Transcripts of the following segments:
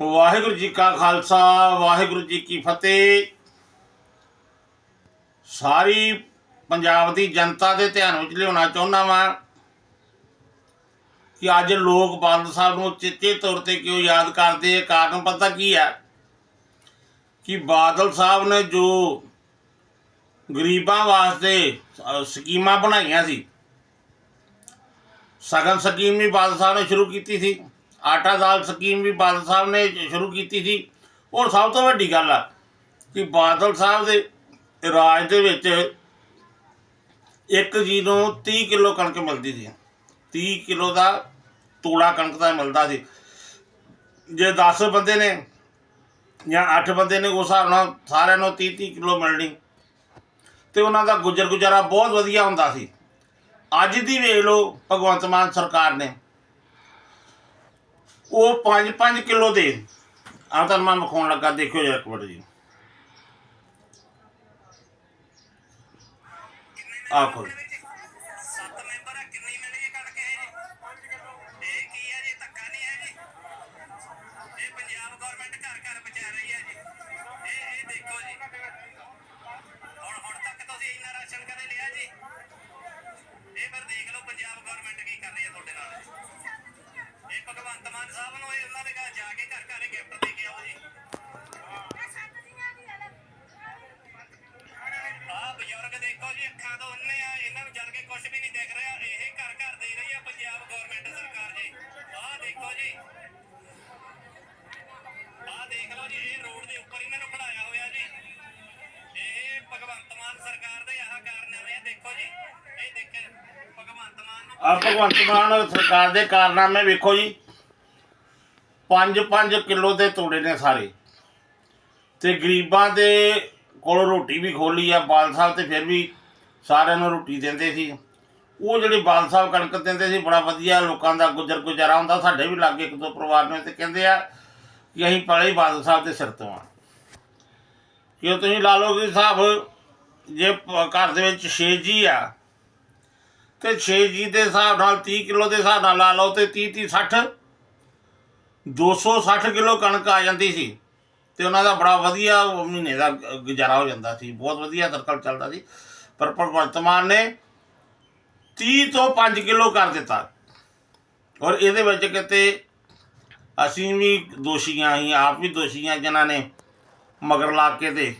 ਵਾਹਿਗੁਰੂ ਜੀ ਕਾ ਖਾਲਸਾ, ਵਾਹਿਗੁਰੂ ਜੀ ਕੀ ਫਤਿਹ। ਸਾਰੀ ਪੰਜਾਬ ਦੀ ਜਨਤਾ ਦੇ ਧਿਆਨ ਵਿੱਚ ਲਿਆਉਣਾ ਚਾਹੁੰਦਾ ਵਾਂ ਕਿ ਅੱਜ ਲੋਕ ਬਾਦਲ ਸਾਹਿਬ ਨੂੰ ਚਿੱਤੇ ਤੌਰ ਤੇ ਕਿਉਂ ਯਾਦ ਕਰਦੇ ਆ? ਕਾਰਨ ਪਤਾ ਕੀ ਹੈ ਕਿ ਬਾਦਲ ਸਾਹਿਬ ਨੇ ਜੋ ਗਰੀਬਾਂ ਵਾਸਤੇ ਸਕੀਮਾਂ ਬਣਾਈਆਂ ਸੀ, ਸਗਨ ਸਕੀਮ ਵੀ ਬਾਦਲ ਸਾਹਿਬ ਨੇ ਸ਼ੁਰੂ ਕੀਤੀ ਸੀ। ਆਟਾ ਦਾਲ ਸਕੀਮ ਵੀ ਬਾਦਲ ਸਾਹਿਬ ਨੇ ਸ਼ੁਰੂ ਕੀਤੀ ਸੀ। ਔਰ ਸਭ ਤੋਂ ਵੱਡੀ ਗੱਲ ਆ ਕਿ ਬਾਦਲ ਸਾਹਿਬ ਦੇ ਰਾਜ ਦੇ ਵਿੱਚ ਇੱਕ ਜੀ ਨੂੰ 30 ਕਿਲੋ ਕਣਕ ਮਿਲਦੀ ਸੀ। 30 ਕਿਲੋ ਦਾ ਤੋੜਾ ਕਣਕ ਦਾ ਮਿਲਦਾ ਸੀ। ਜੇ 10 ਬੰਦੇ ਨੇ ਜਾਂ 8 ਬੰਦੇ ਨੇ ਉਸ ਹਿਸਾਬ ਨਾਲ ਸਾਰਿਆਂ ਨੂੰ 30 30 ਕਿਲੋ ਮਿਲਣੀ। ਤੇ ਉਹਨਾਂ ਦਾ ਗੁਜ਼ਰ ਗੁਜ਼ਾਰਾ ਬਹੁਤ ਵਧੀਆ ਹੁੰਦਾ ਸੀ। ਅੱਜ ਦੀ ਵੇਖ ਲਓ ਭਗਵੰਤ ਮਾਨ ਸਰਕਾਰ ਨੇ ਉਹ 5-5 ਕਿਲੋ ਦੇ। ਆਹ ਤਾਂ ਮੈਂ ਵਿਖਾਉਣ ਲੱਗਾ, ਦੇਖਿਓ ਜਰਾ ਇੱਕ ਮਿੰਟ ਜੀ। ਆਖੋ ਸੱਤ ਮੈਂਬਰ ਆ, ਕਿੰਨੀ ਮਿਲੇਗੀ ਕਣਕ ਇਹ? ਜੀ ਇਹ ਕੀ ਹੈ ਜੀ, ਧੱਕਾ ਨਹੀਂ ਹੈ ਜੀ? ਇਹ ਪੰਜਾਬ ਗਵਰਨਮੈਂਟ ਘਰ ਘਰ ਪਹੁੰਚਾ ਰਹੀ ਹੈ ਜੀ। ਇਹ ਇਹ ਦੇਖੋ ਜੀ। ਹੁਣ ਹੁਣ ਤੱਕ ਤੁਸੀਂ ਇੰਨਾ ਰਾਸ਼ਨ ਕਦੇ ਲਿਆ ਜੀ? ਇਹ ਫਿਰ ਦੇਖ ਲਓ ਪੰਜਾਬ ਗਵਰਨਮੈਂਟ ਕੀ ਕਰ ਰਹੀ ਹੈ ਤੁਹਾਡੇ ਨਾਲ। ਇਹ ਭਗਵੰਤ ਮਾਨ ਸਾਹਿਬ ਨੂੰ ਇਹ ਉਹਨਾਂ ਦੇ ਘਰ ਜਾ ਕੇ ਘਰ ਘਰ ਗਿਫਟ ਦੇ ਕੇ ਆਓ ਜੀ। ਆ ਬਜ਼ੁਰਗ ਦੇਖੋ ਜੀ, ਅੱਖਾਂ ਤੋਂ ਅੰਨੇ ਆ, ਇਹਨਾਂ ਨੂੰ ਜਲ ਕੇ ਕੁਝ ਵੀ ਨਹੀਂ ਦਿਖ ਰਿਹਾ, ਇਹ ਘਰ ਘਰ ਦੇ ਰਹੀ ਆ ਪੰਜਾਬ ਭਗਵੰਤ ਮਾਨ ਸਰਕਾਰ ਦੇ ਕਾਰਨਾਮੇ ਵੇਖੋ ਜੀ। 5-5 ਕਿਲੋ ਦੇ ਤੋੜੇ ਨੇ ਸਾਰੇ। ਤੇ ਗਰੀਬਾਂ ਦੇ ਕੋਲ ਰੋਟੀ ਵੀ ਖੋਲੀ ਆ, ਬਾਲ ਸਾਹਿਬ ਤੇ ਫਿਰ ਵੀ ਸਾਰਿਆਂ ਨੂੰ ਰੋਟੀ ਦਿੰਦੇ ਸੀ। ਉਹ ਜਿਹੜੇ ਬਾਲ ਸਾਹਿਬ ਕਣਕ ਦਿੰਦੇ ਸੀ, ਬੜਾ ਵਧੀਆ ਲੋਕਾਂ ਦਾ ਗੁਜ਼ਰ ਗੁਜ਼ਾਰਾ ਹੁੰਦਾ, ਸਾਡੇ ਵੀ ਲਾਗੇ ਇੱਕ ਦੋ ਪਰਿਵਾਰ ਨੇ ਤੇ ਕਹਿੰਦੇ ਆ ਕਿ ਅਸੀਂ ਪਹਿਲੇ ਹੀ ਬਾਦਲ ਸਾਹਿਬ ਦੇ ਸਿਰ ਤੋਂ ਆ। ਕਿ ਤੁਸੀਂ ਲਾ ਲਓ ਕਿ ਸਾਹਿਬ, ਜੇ ਘਰ ਦੇ ਵਿੱਚ 6 ਜੀ ਆ ਤੇ 6 ਜੀ ਦੇ ਹਿਸਾਬ ਨਾਲ 30 ਕਿਲੋ ਦੇ ਹਿਸਾਬ ਨਾਲ ਲਾ ਲਓ ਤੇ 30 30 60 260 ਕਿਲੋ ਕਣਕ ਆ ਜਾਂਦੀ ਸੀ ਤੇ ਉਹਨਾਂ ਦਾ ਬੜਾ ਵਧੀਆ ਮਹੀਨੇ ਦਾ ਗੁਜ਼ਾਰਾ ਹੋ ਜਾਂਦਾ ਸੀ। ਬਹੁਤ ਵਧੀਆ ਸਰਕਲ ਚੱਲਦਾ ਸੀ। ਪਰ ਭਗਵੰਤ ਮਾਨ ਨੇ 30 ਤੋਂ 5 ਕਿਲੋ ਕਰ ਦਿੱਤਾ। ਔਰ ਇਹਦੇ ਵਿੱਚ ਕਿਤੇ ਅਸੀਂ ਵੀ ਦੋਸ਼ੀਆਂ ਹੀ ਆਪ ਵੀ ਦੋਸ਼ੀਆਂ ਜਿਨ੍ਹਾਂ ਨੇ ਮਗਰ ਲਾ ਕੇ ਤੇ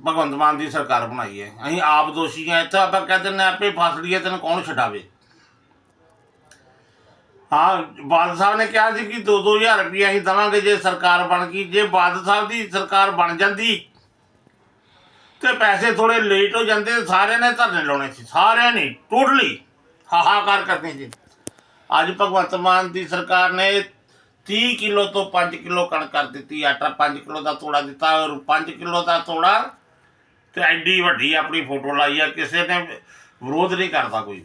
ਭਗਵੰਤ ਮਾਨ ਦੀ ਸਰਕਾਰ ਬਣਾਈ ਹੈ। ਅਸੀਂ ਆਪ ਦੋਸ਼ੀ ਹਾਂ, ਇੱਥੇ ਆਪਾਂ ਕਹਿੰਦੇ ਨੇ ਆਪੇ ਫਸ ਲਈਏ, ਤੈਨੂੰ ਕੌਣ ਛਡਾਵੇ? ਹਾਂ, ਬਾਦਲ ਸਾਹਿਬ ਨੇ ਕਿਹਾ ਸੀ ਕਿ 2-2000 ਰੁਪਏ ਅਸੀਂ ਦਵਾਂਗੇ ਜੇ ਸਰਕਾਰ ਬਣ ਗਈ। ਜੇ ਬਾਦਲ ਸਾਹਿਬ ਦੀ ਸਰਕਾਰ ਬਣ ਜਾਂਦੀ ਤੇ ਪੈਸੇ ਥੋੜੇ ਲੇਟ ਹੋ ਜਾਂਦੇ, ਸਾਰਿਆਂ ਨੇ ਧਰਨੇ ਲਾਉਣੇ ਸੀ। ਸਾਰਿਆਂ ਨੇ ਟੋਟਲੀ ਹਾਹਾਕਾਰ ਕਰਨੀ ਸੀ। ਅੱਜ ਭਗਵੰਤ ਮਾਨ ਦੀ ਸਰਕਾਰ ਨੇ 30 ਕਿਲੋ ਤੋਂ 5 ਕਿਲੋ ਕਣਕ ਕਰ ਦਿੱਤੀ, ਆਟਾ 5 ਕਿਲੋ ਦਾ ਤੋੜਾ ਦਿੱਤਾ ਔਰ 5 ਕਿਲੋ ਦਾ ਤੋੜਾ ਤੇ ਐਡੀ ਵੱਡੀ ਆਪਣੀ ਫੋਟੋ ਲਾਈ ਆ, ਕਿਸੇ ਨੇ ਵਿਰੋਧ ਨਹੀਂ ਕਰਦਾ ਕੋਈ।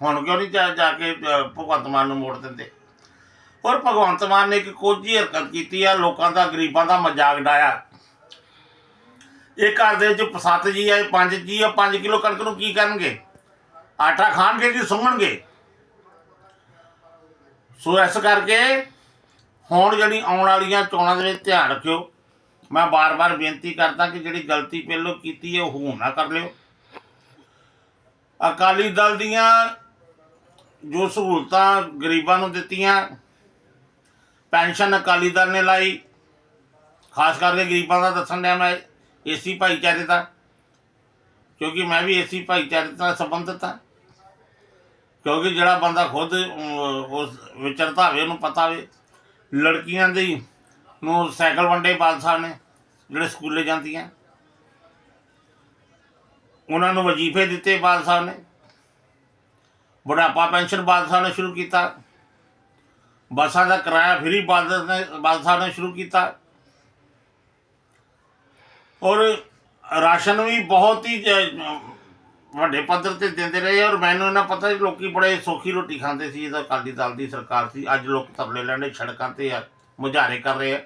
ਹੁਣ ਕਿਉਂ ਨਹੀਂ ਜਾ ਜਾ ਕੇ ਭਗਵੰਤ ਮਾਨ ਨੂੰ ਮੋੜ ਦਿੰਦੇ? ਔਰ ਭਗਵੰਤ ਮਾਨ ਨੇ ਇੱਕ ਕੋਝੀ ਹਰਕਤ ਕੀਤੀ ਆ, ਲੋਕਾਂ ਦਾ, ਗਰੀਬਾਂ ਦਾ ਮਜ਼ਾਕ ਡਾਇਆ ਇਹ ਘਰ ਦੇ ਵਿੱਚ ਸੱਤ ਜੀ ਆ ਪੰਜ ਜੀ ਆ 5 ਕਿਲੋ ਕਣਕ ਨੂੰ ਕੀ ਕਰਨਗੇ? ਆਟਾ ਖਾਣਗੇ ਕਿ ਸੁੰਘਣਗੇ? ਸੋ ਇਸ ਕਰਕੇ ਹੁਣ ਜਿਹੜੀ ਆਉਣ ਵਾਲੀਆਂ ਚੋਣਾਂ ਦੇ ਵਿੱਚ ਧਿਆਨ ਰੱਖਿਓ। ਮੈਂ ਬਾਰ-ਬਾਰ ਬੇਨਤੀ ਕਰਦਾ ਕਿ ਜਿਹੜੀ ਗਲਤੀ ਪਹਿਲੋਂ ਕੀਤੀ ਹੈ, ਉਹ ਹੁਣ ਨਾ ਕਰ ਲਿਓ। ਅਕਾਲੀ ਦਲ ਦੀਆਂ ਜੋ ਸਹੂਲਤਾਂ ਗਰੀਬਾਂ ਨੂੰ ਦਿੱਤੀਆਂ, ਪੈਨਸ਼ਨ ਅਕਾਲੀ ਦਲ ਨੇ ਲਾਈ। ਖਾਸ ਕਰਕੇ ਗਰੀਬਾਂ ਦਾ ਦੱਸਣ ਡਿਆ ਮੈਂ, ਏਸੀ ਭਾਈਚਾਰੇ ਦਾ, ਕਿਉਂਕਿ ਮੈਂ ਵੀ ਏਸੀ ਭਾਈਚਾਰੇ ਨਾਲ ਸੰਬੰਧਿਤ ਹਾਂ। ਕਿਉਂਕਿ ਜਿਹੜਾ ਬੰਦਾ ਖੁਦ ਉਸ ਵਿਚਰਦਾ ਹੋਵੇ ਉਹਨੂੰ ਪਤਾ ਹੋਵੇ, ਲੜਕੀਆਂ ਦੀ ਨੂੰ ਸਾਈਕਲ ਵੰਡੇ ਬਾਦਸ਼ਾਹ ਨੇ, ਜਿਹੜੇ ਸਕੂਲੇ ਜਾਂਦੀਆਂ। ਉਹਨਾਂ ਨੂੰ ਵਜ਼ੀਫੇ ਦਿੱਤੇ ਬਾਦਸ਼ਾਹ ਨੇ। ਬੁਢਾਪਾ ਪੈਨਸ਼ਨ ਬਾਦਸ਼ਾਹ ਨੇ ਸ਼ੁਰੂ ਕੀਤਾ। ਬੱਸਾਂ ਦਾ ਕਿਰਾਇਆ ਫ੍ਰੀ ਬਾਦ ਨੇ ਬਾਦਸ਼ਾਹ ਨੇ ਸ਼ੁਰੂ ਕੀਤਾ। ਔਰ ਰਾਸ਼ਨ ਵੀ ਬਹੁਤ ਹੀ ਵੱਡੇ ਪੱਧਰ ਤੇ ਦਿੰਦੇ ਰਹੇ। ਔਰ ਮੈਨੂੰ ਇਹਨਾਂ ਪਤਾ ਸੀ, ਲੋਕੀ ਬੜੇ ਸੌਖੀ ਰੋਟੀ ਖਾਂਦੇ ਸੀ। ਇਹਦਾ ਅਕਾਲੀ ਦਲ ਦੀ ਸਰਕਾਰ ਸੀ। ਅੱਜ ਲੋਕ ਤਰਲੇ ਲੈਣੇ ਸੜਕਾਂ ਤੇ ਆ, ਮੁਜ਼ਾਹਰੇ ਕਰ ਰਹੇ ਆ।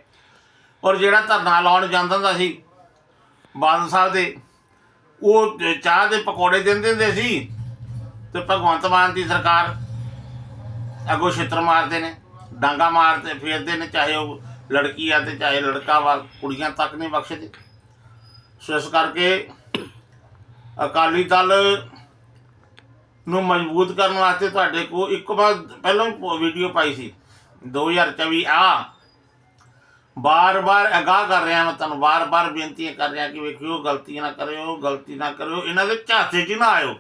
ਔਰ ਜਿਹੜਾ ਧਰਨਾ ਲਾਉਣ ਜਾਂਦਾ ਹੁੰਦਾ ਸੀ, ਬਾਦਲ ਸਾਹਿਬ ਦੇ, ਉਹ ਚਾਹ ਦੇ ਪਕੌੜੇ ਦਿੰਦੇ ਹੁੰਦੇ ਸੀ ਤੇ ਭਗਵੰਤ ਮਾਨ ਦੀ ਸਰਕਾਰ ਅੱਗੋਂ ਛਿੱਤਰ ਮਾਰਦੇ ਨੇ, ਡਾਂਗਾ ਮਾਰਦੇ, ਫੇਰਦੇ ਨੇ, ਚਾਹੇ ਉਹ ਲੜਕੀ ਆ ਤੇ ਚਾਹੇ ਲੜਕਾ ਵਾ, ਕੁੜੀਆਂ ਤੱਕ ਨਹੀਂ ਬਖਸ਼ਦੇ। ਸੋ ਇਸ ਕਰਕੇ ਅਕਾਲੀ ਦਲ ਨੂੰ ਮਜ਼ਬੂਤ ਕਰਨ ਵਾਸਤੇ ਤੁਹਾਡੇ ਕੋਲ ਇੱਕ ਵਾਰ ਪਹਿਲਾਂ ਵੀਡੀਓ ਪਾਈ ਸੀ 2024 ਆ ਬਾਰ-ਬਾਰ ਅਗਾਹ ਕਰ ਰਿਹਾ ਮੈਂ ਤੁਹਾਨੂੰ, ਬਾਰ-ਬਾਰ ਬੇਨਤੀਆਂ ਕਰ ਰਿਹਾ ਕਿ ਵੇਖਿਓ ਗਲਤੀ ਨਾ ਕਰਿਓ, ਗਲਤੀ ਨਾ ਕਰਿਓ, ਇਹਨਾਂ ਦੇ ਝਾਂਸੇ 'ਚ ਨਾ ਆਇਓ।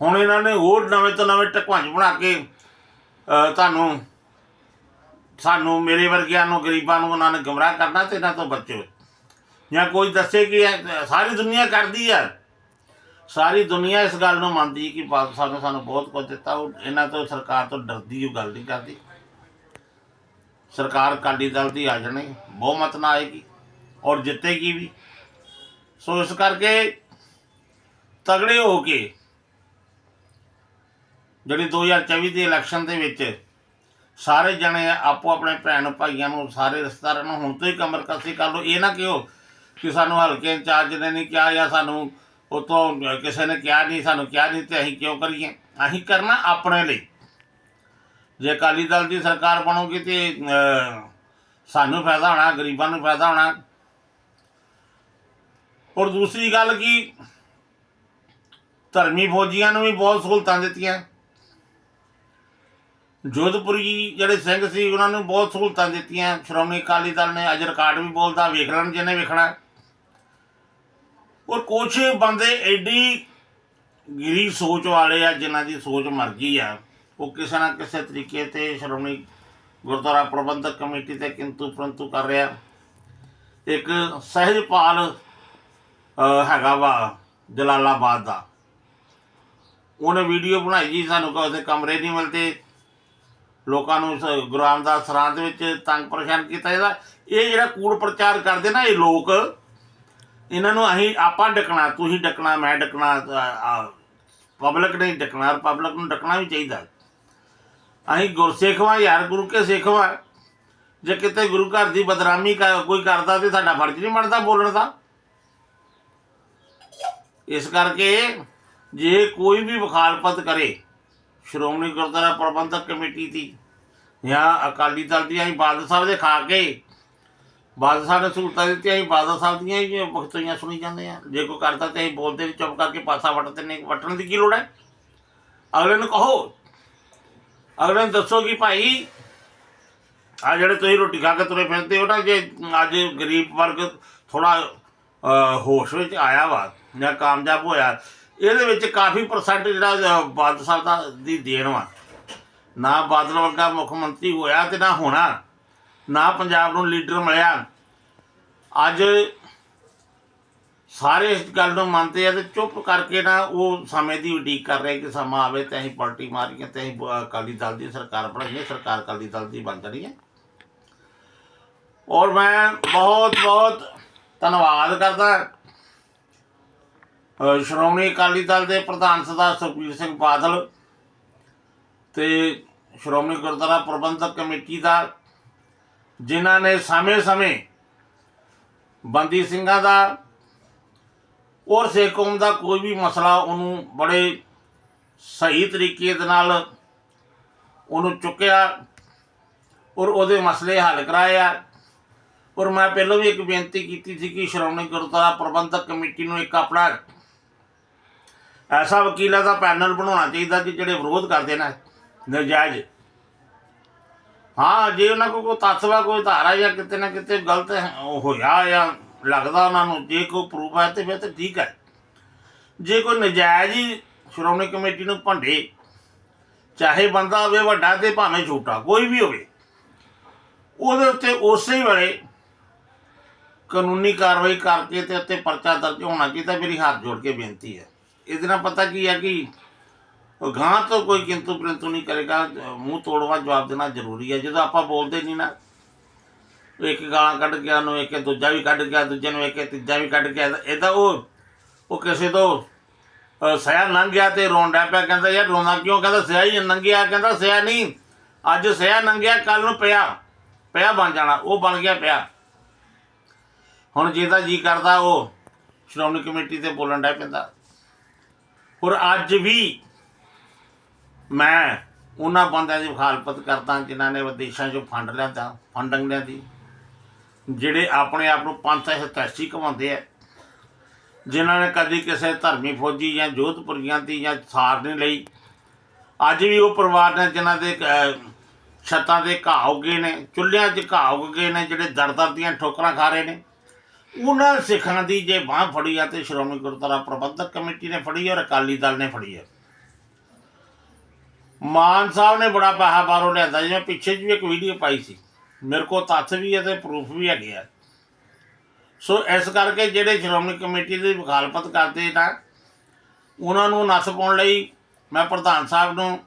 ਹੁਣ ਇਹਨਾਂ ਨੇ ਹੋਰ ਨਵੇਂ ਤੋਂ ਨਵੇਂ ਟਕਵਾਂਜ ਬਣਾ ਕੇ ਤੁਹਾਨੂੰ, ਸਾਨੂੰ ਮੇਰੇ ਵਰਗਿਆਂ ਨੂੰ, ਗਰੀਬਾਂ ਨੂੰ ਉਹਨਾਂ ਨੇ ਗਮਰਾਹ ਕਰਨਾ ਤੇ ਇਹਨਾਂ ਤੋਂ ਬਚੋ ਜਾਂ ਕੋਈ ਦੱਸੇ ਕਿ ਸਾਰੀ ਦੁਨੀਆ ਕਰਦੀ ਆ। ਸਾਰੀ ਦੁਨੀਆ ਇਸ ਗੱਲ ਨੂੰ ਮੰਨਦੀ ਕਿ ਬਾਦਲ ਸਾਹਿਬ ਨੇ ਸਾਨੂੰ ਬਹੁਤ ਕੁਝ ਦਿੱਤਾ, ਉਹ ਇਹਨਾਂ ਤੋਂ, ਸਰਕਾਰ ਤੋਂ ਡਰਦੀ, ਉਹ ਗੱਲ ਨਹੀਂ ਕਰਦੀ। ਸਰਕਾਰ ਅਕਾਲੀ ਦਲ ਦੀ ਆ ਜਾਣੀ ਬਹੁਮਤ ਨਾਲ ਆਏਗੀ ਔਰ ਜਿੱਤੇਗੀ ਵੀ। ਸੋ ਇਸ ਕਰਕੇ ਤਗੜੇ ਹੋ ਕੇ ਜਿਹੜੀ 2024 ਦੀ ਇਲੈਕਸ਼ਨ ਦੇ ਵਿੱਚ ਸਾਰੇ ਜਣੇ ਆਪੋ ਆਪਣੇ ਭੈਣ ਭਾਈਆਂ ਨੂੰ, ਸਾਰੇ ਰਿਸ਼ਤੇਦਾਰਾਂ ਨੂੰ ਹੁਣ ਤੋਂ ਹੀ ਕਮਰ ਕਸੀ ਕਰ ਲਓ। ਇਹ ਨਾ ਕਿਹੋ ਕਿ ਸਾਨੂੰ ਹਲਕੇ ਇੰਚਾਰਜ ਨੇ ਨਹੀਂ ਕਿਹਾ ਜਾਂ ਸਾਨੂੰ ਉਤੋਂ ਕਿਸੇ ਨੇ ਕਿਹਾ ਨਹੀਂ, ਸਾਨੂੰ ਕਿਹਾ ਨਹੀਂ ਤੇ ਅਸੀਂ ਕਿਉਂ ਕਰੀਏ? ਅਸੀਂ ਕਰਨਾ ਆਪਣੇ ਲਈ। ਜੇ ਅਕਾਲੀ ਦਲ ਦੀ ਸਰਕਾਰ ਬਣੂਗੀ ਤੇ ਸਾਨੂੰ ਫਾਇਦਾ ਹੋਣਾ, ਗਰੀਬਾਂ ਨੂੰ ਫਾਇਦਾ ਹੋਣਾ। ਔਰ ਦੂਸਰੀ ਗੱਲ ਕੀ, ਧਰਮੀ ਫੌਜੀਆਂ ਨੂੰ ਵੀ ਬਹੁਤ ਸਹੂਲਤਾਂ ਦਿੱਤੀਆਂ। ਜੋਧਪੁਰੀ ਜਿਹੜੇ ਸਿੰਘ ਸੀ, ਉਹਨਾਂ ਨੂੰ ਬਹੁਤ ਸਹੂਲਤਾਂ ਦਿੱਤੀਆਂ। ਸ਼੍ਰੋਮਣੀ ਅਕਾਲੀ ਦਲ ਨੇ ਅੱਜ ਰਿਕਾਰਡ ਵੀ ਬੋਲਦਾ, ਵੇਖ ਲੈਣ ਜਿਹਨੇ ਵੇਖਣਾ। ਔਰ ਕੁਛ ਬੰਦੇ ਐਡੀ ਗਿਰੀ ਸੋਚ ਵਾਲੇ ਆ, ਜਿਨ੍ਹਾਂ ਦੀ ਸੋਚ ਮਰਜ਼ੀ ਆ। ਉਹ ਕਿਸੇ ਨਾ ਕਿਸੇ ਤਰੀਕੇ ਤੇ ਸ਼੍ਰੋਮਣੀ ਗੁਰਦੁਆਰਾ ਪ੍ਰਬੰਧਕ ਕਮੇਟੀ ਤੇ ਕਿੰਤੂ ਪਰੰਤੂ ਕਰ ਰਿਹਾ। ਇੱਕ ਸਹਿਜਪਾਲ ਹੈਗਾ ਵਾ ਜਲਾਲਾਬਾਦ ਦਾ। ਉਹਨੇ ਵੀਡੀਓ ਬਣਾਈ ਜੀ ਸਾਨੂੰ ਕੋਈ ਕਮਰੇ ਨਹੀਂ ਮਿਲਦੇ। ਲੋਕਾਂ ਨੂੰ ਇਸ ਗੁਰੂ ਰਾਮਦਾਸ ਸਰਾਂ ਦੇ ਵਿੱਚ ਤੰਗ ਪਰੇਸ਼ਾਨ ਕੀਤਾ ਜਾਂਦਾ ਇਹ ਜਿਹੜਾ ਕੂੜ ਪ੍ਰਚਾਰ ਕਰਦੇ ਨਾ ਇਹ ਲੋਕ, ਇਹਨਾਂ ਨੂੰ ਅਸੀਂ ਆਪਾਂ ਡਕਣਾ, ਤੁਸੀਂ ਡਕਣਾ, ਮੈਂ ਡਕਣਾ ਪਬਲਿਕ ਨੇ ਡਕਣਾ, ਪਬਲਿਕ ਨੂੰ ਡਕਣਾ ਵੀ ਚਾਹੀਦਾ। ਅਸੀਂ ਗੁਰਸਿੱਖ ਵਾਂ ਯਾਰ ਗੁਰੂ ਕੇ ਸਿੱਖ ਵਾਂ ਜੇ ਕਿਤੇ ਗੁਰੂ ਘਰ ਦੀ ਬਦਨਾਮੀ ਕੋਈ ਕਰਦਾ ਤੇ ਸਾਡਾ ਫਰਜ਼ ਨਹੀਂ ਬਣਦਾ ਬੋਲਣ ਦਾ। ਇਸ ਕਰਕੇ ਜੇ ਕੋਈ ਵੀ ਵਖਾਲਪਤ ਕਰੇ, ਸ਼੍ਰੋਮਣੀ ਗੁਰਦੁਆਰਾ ਪ੍ਰਬੰਧਕ ਕਮੇਟੀ ਦੀ ਜਾਂ ਅਕਾਲੀ ਦਲ ਦੀ, ਅਸੀਂ ਬਾਦਲ ਸਾਹਿਬ ਦੇ ਖਾ ਕੇ, ਬਾਦਲ ਸਾਹਿਬ ਨੇ ਸਹੂਲਤਾਂ ਦਿੱਤੀਆਂ, ਅਸੀਂ ਬਾਦਲ ਸਾਹਿਬ ਦੀਆਂ ਹੀ ਬਖਤੀਆਂ ਸੁਣੀ ਜਾਂਦੇ ਆ ਜੇ ਕੋਈ ਕਰਦਾ ਤੇ ਅਸੀਂ ਬੋਲਦੇ ਵੀ ਚੁੱਪ ਕਰਕੇ ਪਾਸਾ ਵੱਟਦੇ ਨੇ ਵੱਟਣ ਦੀ ਕੀ ਲੋੜ ਹੈ? ਅਗਲੇ ਨੂੰ ਕਹੋ ਅਗਲੇ ਨੂੰ ਦੱਸੋ ਕਿ ਭਾਈ? ਆ ਜਿਹੜੇ ਤੁਸੀਂ ਰੋਟੀ ਖਾ ਕੇ ਤੁਰੇ ਫਿਰਦੇ ਹੋ ਨਾ, ਜੇ ਅੱਜ ਗਰੀਬ ਵਰਗ ਥੋੜਾ ਹੋਸ਼ ਵਿੱਚ ਆਇਆ ਵਾ ਜਾਂ ਕਾਮਯਾਬ ਹੋਇਆ, ਇਹਦੇ ਵਿੱਚ ਕਾਫੀ ਪਰਸੈਂਟ ਜਿਹੜਾ ਬਾਦਲ ਸਾਹਿਬ ਦਾ ਦੀ ਦੇਣ ਵਾ। ਨਾ ਬਾਦਲ ਵਰਗਾ ਮੁੱਖ ਮੰਤਰੀ ਹੋਇਆ ਤੇ ਨਾ ਹੋਣਾ, ਨਾ ਪੰਜਾਬ ਨੂੰ ਲੀਡਰ ਮਿਲਿਆ। ਅੱਜ ਸਾਰੇ ਇਸ ਗੱਲ ਨੂੰ ਮੰਨਦੇ ਆ ਤੇ ਚੁੱਪ ਕਰਕੇ ਨਾ ਉਹ ਸਮੇਂ ਦੀ ਉਡੀਕ ਕਰ ਰਹੇ ਕਿ ਸਮਾਂ ਆਵੇ ਤੇ ਅਸੀਂ ਪਲਟੀ ਮਾਰੀਏ ਤੇ ਅਸੀਂ ਬ- ਅਕਾਲੀ ਦਲ ਦੀ ਸਰਕਾਰ ਬਣਾਈਏ, ਸਰਕਾਰ ਅਕਾਲੀ ਦਲ ਦੀ ਬਣ ਜਾਣੀ ਹੈ। ਔਰ ਮੈਂ ਬਹੁਤ ਬਹੁਤ ਧੰਨਵਾਦ ਕਰਦਾ ਸ਼੍ਰੋਮਣੀ ਅਕਾਲੀ ਦਲ ਦੇ ਪ੍ਰਧਾਨ ਸਰਦਾਰ ਸੁਖਬੀਰ ਸਿੰਘ ਬਾਦਲ ਤੇ ਸ਼੍ਰੋਮਣੀ ਗੁਰਦੁਆਰਾ ਪ੍ਰਬੰਧਕ ਕਮੇਟੀ ਦਾ, ਜਿਨ੍ਹਾਂ ਨੇ ਸਮੇਂ-ਸਮੇਂ ਬੰਦੀ ਸਿੰਘਾਂ ਦਾ ਔਰ ਸਿੱਖ ਕੌਮ ਦਾ ਕੋਈ ਵੀ ਮਸਲਾ ਉਹਨੂੰ ਬੜੇ ਸਹੀ ਤਰੀਕੇ ਦੇ ਨਾਲ ਉਹਨੂੰ ਚੁੱਕਿਆ ਔਰ ਉਹਦੇ ਮਸਲੇ ਹੱਲ ਕਰਾਏ ਆ ਔਰ ਮੈਂ ਪਹਿਲਾਂ ਵੀ ਇੱਕ ਬੇਨਤੀ ਕੀਤੀ ਸੀ ਕਿ ਸ਼੍ਰੋਮਣੀ ਗੁਰਦੁਆਰਾ ਪ੍ਰਬੰਧਕ ਕਮੇਟੀ ਨੂੰ ਇੱਕ ਆਪਣਾ ਐਸਾ ਵਕੀਲਾਂ ਦਾ ਪੈਨਲ ਬਣਾਉਣਾ ਚਾਹੀਦਾ ਕਿ ਜਿਹੜੇ ਵਿਰੋਧ ਕਰਦੇ ਨੇ, ਨਜਾਇਜ਼। ਹਾਂ, ਜੇ ਉਹਨਾਂ ਕੋਲ ਕੋਈ ਤੱਥ ਵਾ, ਕੋਈ ਧਾਰਾ ਜਾਂ ਕਿਤੇ ਨਾ ਕਿਤੇ ਗਲਤ ਹੋਇਆ ਜਾਂ ਲੱਗਦਾ ਉਹਨਾਂ ਨੂੰ, ਜੇ ਕੋਈ ਪ੍ਰੂਫ ਹੈ ਤੇ ਫਿਰ ਤਾਂ ਠੀਕ ਹੈ। ਜੇ ਕੋਈ ਨਜਾਇਜ਼ ਹੀ ਸ਼੍ਰੋਮਣੀ ਕਮੇਟੀ ਨੂੰ ਭੰਡੇ, ਚਾਹੇ ਬੰਦਾ ਹੋਵੇ ਵੱਡਾ ਤੇ ਭਾਵੇਂ ਛੋਟਾ, ਕੋਈ ਵੀ ਹੋਵੇ, ਉਹਦੇ ਉੱਤੇ ਉਸੇ ਵੇਲੇ ਕਾਨੂੰਨੀ ਕਾਰਵਾਈ ਕਰਕੇ ਤੇ ਉੱਤੇ ਪਰਚਾ ਦਰਜ ਹੋਣਾ ਚਾਹੀਦਾ ਮੇਰੀ ਹੱਥ ਜੋੜ ਕੇ ਬੇਨਤੀ ਹੈ। ਇਹਦੇ ਨਾਲ ਪਤਾ ਕੀ ਹੈ ਕਿ ਗਾਂ ਤੋਂ ਕੋਈ ਕਿੰਤੂ ਪ੍ਰੰਤੂ ਨਹੀਂ ਕਰੇਗਾ, ਮੂੰਹ ਤੋੜਵਾ ਜਵਾਬ ਦੇਣਾ ਜ਼ਰੂਰੀ ਹੈ। ਜਦੋਂ ਆਪਾਂ ਬੋਲਦੇ ਨਹੀਂ ਨਾ ਇੱਕ ਗਾਲਾਂ ਕੱਢ ਗਿਆ ਨੂੰ ਇੱਕ ਦੂਜਾ ਵੀ ਕੱਢ ਗਿਆ ਦੂਜੇ ਨੂੰ ਇੱਕ ਤੀਜਾ ਵੀ ਕੱਢ ਗਿਆ ਇਹਦਾ ਉਹ ਉਹ ਕਿਸੇ ਤੋਂ ਅ, ਸਿਆ ਲੰਘ ਗਿਆ ਤੇ ਰੋਣ ਡਿਆ ਪਿਆ ਕਹਿੰਦਾ ਯਾਰ ਰੋਣਾ ਕਿਉਂ? ਕਹਿੰਦਾ ਸਿਆ ਹੀ ਨੰਗਿਆ। ਕਹਿੰਦਾ ਸਿਆ ਨਹੀਂ ਅੱਜ ਸਿਆ ਲੰਘਿਆ ਕੱਲ ਨੂੰ ਪਿਆ ਪਿਆ ਬਣ ਜਾਣਾ ਉਹ ਬਣ ਗਿਆ ਪਿਆ। ਹੁਣ ਜਿਹਦਾ ਜੀ ਕਰਦਾ ਉਹ ਸ਼੍ਰੋਮਣੀ ਕਮੇਟੀ ਤੇ ਬੋਲਣ ਡਿਆ ਪੈਂਦਾ। ਔਰ ਅੱਜ ਵੀ ਮੈਂ ਉਹਨਾਂ ਬੰਦਿਆਂ ਦੀ ਮੁਖਾਲਫਤ ਕਰਦਾ ਜਿਨ੍ਹਾਂ ਨੇ ਵਿਦੇਸ਼ਾਂ 'ਚੋਂ ਫੰਡ ਲਿਆਂਦਾ ਫੰਡਿੰਗ ਲਿਆਂਦੀ। ਜਿਹੜੇ ਆਪਣੇ ਆਪ ਨੂੰ ਪੰਥ ਹਿਤੈਸ਼ੀ ਕਮਾਉਂਦੇ ਆ, ਜਿਨ੍ਹਾਂ ਨੇ ਕਦੀ ਕਿਸੇ ਧਰਮੀ ਫੌਜੀ ਜਾਂ ਜੋਧਪੁਰੀਆਂ ਦੀ ਜਾਂ ਸਾਰ ਨਹੀਂ ਲਈ, ਅੱਜ ਵੀ ਉਹ ਪਰਿਵਾਰ ਨੇ ਜਿਨ੍ਹਾਂ ਦੇ ਛੱਤਾਂ ਦੇ ਘਾਹ ਉੱਗੇ ਨੇ, ਚੁੱਲ੍ਹਿਆਂ 'ਚ ਘਾਹ ਉੱਗ ਗਏ ਨੇ, ਜਿਹੜੇ ਦਰ ਦਰ ਦੀਆਂ ਠੋਕਰਾਂ ਖਾ ਰਹੇ ਨੇ, ਉਹਨਾਂ ਸਿੱਖਾਂ ਦੀ ਜੇ ਬਾਹ ਫੜੀ ਆ ਤੇ ਸ਼੍ਰੋਮਣੀ ਗੁਰਦੁਆਰਾ ਪ੍ਰਬੰਧਕ ਕਮੇਟੀ ਨੇ ਫੜੀ ਔਰ ਅਕਾਲੀ ਦਲ ਨੇ ਫੜੀ ਹੈ ਮਾਨ ਸਾਹਿਬ ਨੇ ਬੜਾ ਪੈਸਾ ਬਾਹਰੋਂ ਲਿਆਂਦਾ, ਜਿਵੇਂ ਪਿੱਛੇ ਜੀ ਇੱਕ ਵੀਡੀਓ ਪਾਈ ਸੀ। ਮੇਰੇ ਕੋਲ ਤੱਥ ਵੀ ਹੈ ਤੇ ਪ੍ਰੂਫ ਵੀ ਹੈਗੇ ਆ। ਸੋ ਇਸ ਕਰਕੇ ਜਿਹੜੇ ਸ਼੍ਰੋਮਣੀ ਕਮੇਟੀ ਦੀ ਮੁਖਾਲਫਤ ਕਰਦੇ ਨਾ ਉਹਨਾਂ ਨੂੰ ਨੱਥ ਪਾਉਣ ਲਈ ਮੈਂ ਪ੍ਰਧਾਨ ਸਾਹਿਬ ਨੂੰ,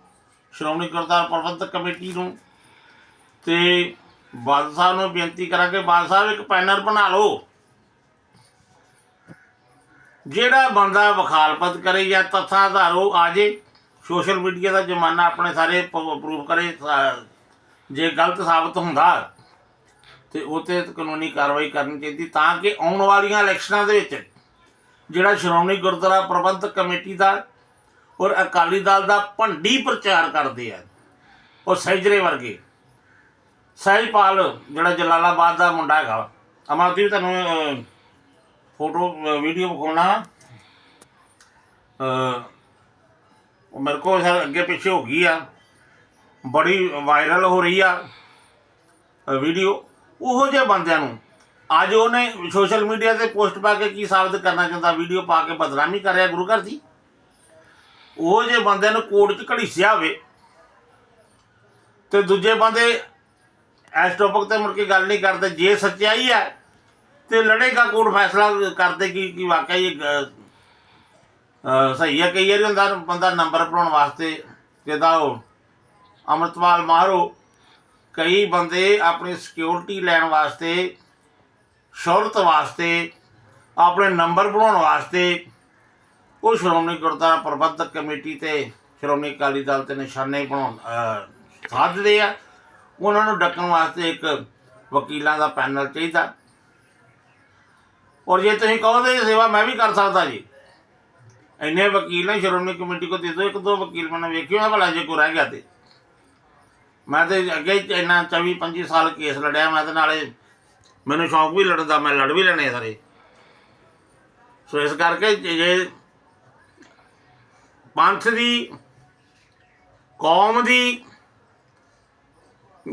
ਸ਼੍ਰੋਮਣੀ ਗੁਰਦੁਆਰਾ ਪ੍ਰਬੰਧਕ ਕਮੇਟੀ ਨੂੰ ਤੇ ਬਾਦਲ ਸਾਹਿਬ ਨੂੰ ਬੇਨਤੀ ਕਰਾਂਗੇ, ਬਾਦਲ ਸਾਹਿਬ ਇੱਕ ਪੈਨਰ ਬਣਾ ਲਓ। ਜਿਹੜਾ ਬੰਦਾ ਵਖਾਲਪਤ ਕਰੇ ਜਾਂ ਤੱਥਾਂ ਆਧਾਰੋ ਆ ਜੇ, ਸੋਸ਼ਲ ਮੀਡੀਆ ਦਾ ਜ਼ਮਾਨਾ ਆਪਣੇ ਸਾਰੇ ਪ੍ਰੂਫ ਕਰੇ ਜੇ ਗਲਤ ਸਾਬਤ ਹੁੰਦਾ ਤੇ ਉਹ ਤੇ ਕਾਨੂੰਨੀ ਕਾਰਵਾਈ ਕਰਨੀ ਚਾਹੀਦੀ ਤਾਂ ਕਿ ਆਉਣ ਵਾਲੀਆਂ ਇਲੈਕਸ਼ਨਾਂ ਦੇ ਵਿੱਚ ਜਿਹੜਾ ਸ਼੍ਰੋਮਣੀ ਗੁਰਦੁਆਰਾ ਪ੍ਰਬੰਧਕ ਕਮੇਟੀ ਦਾ ਔਰ ਅਕਾਲੀ ਦਲ ਦਾ ਭੰਡੀ ਪ੍ਰਚਾਰ ਕਰਦੇ ਆ, ਉਹ ਸਹਿਜਰੇ ਵਰਗੇ। ਸਹਿਜਪਾਲ, ਜਿਹੜਾ ਜਲਾਲਾਬਾਦ ਦਾ ਮੁੰਡਾ ਹੈਗਾ ਅਮਰਦੀਪ ਤੁਹਾਨੂੰ ਫੋਟੋ ਵੀਡੀਓ ਵਿਖਾਉਣਾ। ਉਹ ਮੇਰੇ ਕੋਲ ਅੱਗੇ ਪਿੱਛੇ ਹੋ ਗਈ ਆ। ਬੜੀ ਵਾਇਰਲ ਹੋ ਰਹੀ ਆ ਵੀਡੀਓ, ਉਹੋ ਜਿਹੇ ਬੰਦਿਆਂ ਨੂੰ। ਅੱਜ ਉਹਨੇ ਸੋਸ਼ਲ ਮੀਡੀਆ ਤੇ ਪੋਸਟ ਪਾ ਕੇ ਕੀ ਸਾਬਤ ਕਰਨਾ ਚਾਹੁੰਦਾ, ਵੀਡੀਓ ਪਾ ਕੇ ਬਦਨਾਮੀ ਕਰ ਰਿਹਾ ਗੁਰੂ ਘਰ ਦੀ? ਉਹ ਜਿਹੇ ਬੰਦਿਆਂ ਨੂੰ ਕੋਰਟ 'ਚ ਘੜੀਸਿਆ ਹੋਵੇ। ਤੇ ਦੂਜੇ ਬੰਦੇ ਇਸ ਟੋਪਿਕ ਤੇ ਮੁੜ ਕੇ ਗੱਲ ਨਹੀਂ ਕਰਦੇ, ਜੇ ਸੱਚਾਈ ਹੈ ਤੇ ਲੜੇਗਾ ਕੋਰਟ, ਫੈਸਲਾ ਕਰਦੇ ਕਿ ਕਿ ਵਾਕਈ ਇਹ ਸਹੀ ਹੈ। ਕਈ ਵਾਰੀ ਹੁੰਦਾ, ਬੰਦਾ ਨੰਬਰ ਬਣਾਉਣ ਵਾਸਤੇ, ਜਿਹਦਾ ਉਹ ਅਮਰਤਪਾਲ ਮਾਹਰੋ ਕਈ ਬੰਦੇ ਆਪਣੀ ਸਿਕਿਉਰਿਟੀ ਲੈਣ ਵਾਸਤੇ ਸ਼ੌਹਰਤ ਵਾਸਤੇ, ਆਪਣੇ ਨੰਬਰ ਬਣਾਉਣ ਵਾਸਤੇ, ਉਹ ਸ਼੍ਰੋਮਣੀ ਗੁਰਦੁਆਰਾ ਪ੍ਰਬੰਧਕ ਕਮੇਟੀ ਤੇ ਸ਼੍ਰੋਮਣੀ ਅਕਾਲੀ ਦਲ ਤੇ ਨਿਸ਼ਾਨੇ ਬਣਾਉਣ ਸਾਧਦੇ ਆ। ਉਹਨਾਂ ਨੂੰ ਡੱਕਣ ਵਾਸਤੇ ਇੱਕ ਵਕੀਲਾਂ ਦਾ ਪੈਨਲ ਚਾਹੀਦਾ। ਔਰ ਜੇ ਤੁਸੀਂ ਕਹੋਗੇ ਸੇਵਾ ਮੈਂ ਵੀ ਕਰ ਸਕਦਾ ਜੀ। ਇੰਨੇ ਵਕੀਲ ਨੇ ਸ਼੍ਰੋਮਣੀ ਕਮੇਟੀ ਕੋ ਦੇ ਦਿਓ ਇੱਕ ਦੋ ਵਕੀਲ, ਮੈਨੂੰ ਵੇਖਿਓ ਹੈ ਭਲਾ ਜੇ ਕੋਈ ਰਹਿ ਗਿਆ ਤੇ। ਮੈਂ ਤੇ ਅੱਗੇ ਹੀ ਇੰਨਾ 24 25 ਸਾਲ ਕੇਸ ਲੜਿਆ, ਮੈਂ ਤੇ ਨਾਲੇ ਮੈਨੂੰ ਸ਼ੌਂਕ ਵੀ ਲੜਨ ਦਾ, ਮੈਂ ਲੜ ਵੀ ਲੈਣੇ ਸਾਰੇ। ਸੋ ਇਸ ਕਰਕੇ ਜੇ ਪੰਥ ਦੀ, ਕੌਮ ਦੀ,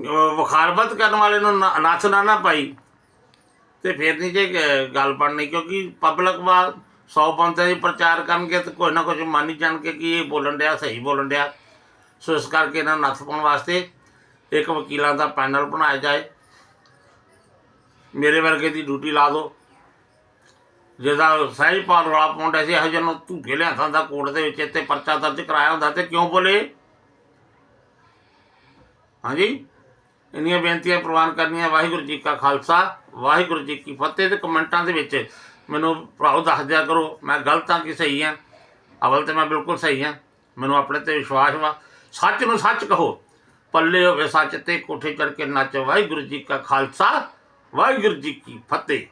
ਅਹ ਵਖਾਰਬਤ ਕਰਨ ਵਾਲੇ ਨੂੰ ਨਾ- ਨੱਥ ਨਾ ਨਾ ਪਾਈ, ਤੇ ਫਿਰ ਨਹੀਂ ਜੇ ਗੱਲ ਬਣਨੀ, ਕਿਉਂਕਿ ਪਬਲਿਕ ਵਾ 100 ਪੰਥਾਂ ਦੀ ਪ੍ਰਚਾਰ ਕਰਨਗੇ ਤੇ ਕੋਈ ਨਾ ਕੁਝ ਮੰਨ ਹੀ ਜਾਣਗੇ ਕਿ ਇਹ ਬੋਲਣ ਡਿਆ, ਸਹੀ ਬੋਲਣ ਡਿਆ। ਸੋ ਇਸ ਕਰਕੇ ਇਹਨਾਂ ਨੂੰ ਨੱਥ ਪਾਉਣ ਵਾਸਤੇ ਇੱਕ ਵਕੀਲਾਂ ਦਾ ਪੈਨਲ ਬਣਾਇਆ ਜਾਏ। ਮੇਰੇ ਵਰਗੇ ਦੀ ਡਿਊਟੀ ਲਾ ਦਿਓ। ਜਿਹਦਾ ਸਹਿਜਪਾਲ ਰੌਲਾ ਪਾਉਂਦਾ ਸੀ ਇਹੋ ਜਿਹੇ ਨੂੰ ਧੂਕੇ ਲਿਆਂਦਾ ਦਾ ਕੋਰਟ ਦੇ ਵਿੱਚ ਇੱਥੇ ਪਰਚਾ ਦਰਜ ਕਰਾਇਆ ਹੁੰਦਾ ਤੇ ਕਿਉਂ ਬੋਲੇ? ਹਾਂਜੀ? ਇੰਨੀਆਂ ਬੇਨਤੀਆਂ ਪ੍ਰਵਾਨ ਕਰਨੀਆਂ, ਵਾਹਿਗੁਰੂ ਜੀ ਕਾ ਖਾਲਸਾ, ਵਾਹਿਗੁਰੂ ਜੀ ਕੀ ਫਤਿਹ ਤੇ ਕਮੈਂਟਾਂ ਦੇ ਵਿੱਚ ਮੈਨੂੰ ਭਰਾਓ ਦੱਸ ਦਿਆ ਕਰੋ, ਮੈਂ ਗਲਤ ਹਾਂ ਕਿ ਸਹੀ ਹਾਂ ਅਵਲ ਤੇ ਮੈਂ ਬਿਲਕੁਲ ਸਹੀ ਹਾਂ ਮੈਨੂੰ ਆਪਣੇ ਤੇ ਵਿਸ਼ਵਾਸ ਵਾ। ਸੱਚ ਨੂੰ ਸੱਚ ਕਹੋ। ਪੱਲੇ ਹੋਵੇ ਸੱਚ ਤੇ ਕੋਠੇ ਚੜ ਕੇ ਨੱਚ। ਵਾਹਿਗੁਰੂ ਜੀ ਕਾ ਖਾਲਸਾ, ਵਾਹਿਗੁਰੂ ਜੀ ਕੀ ਫਤਿਹ।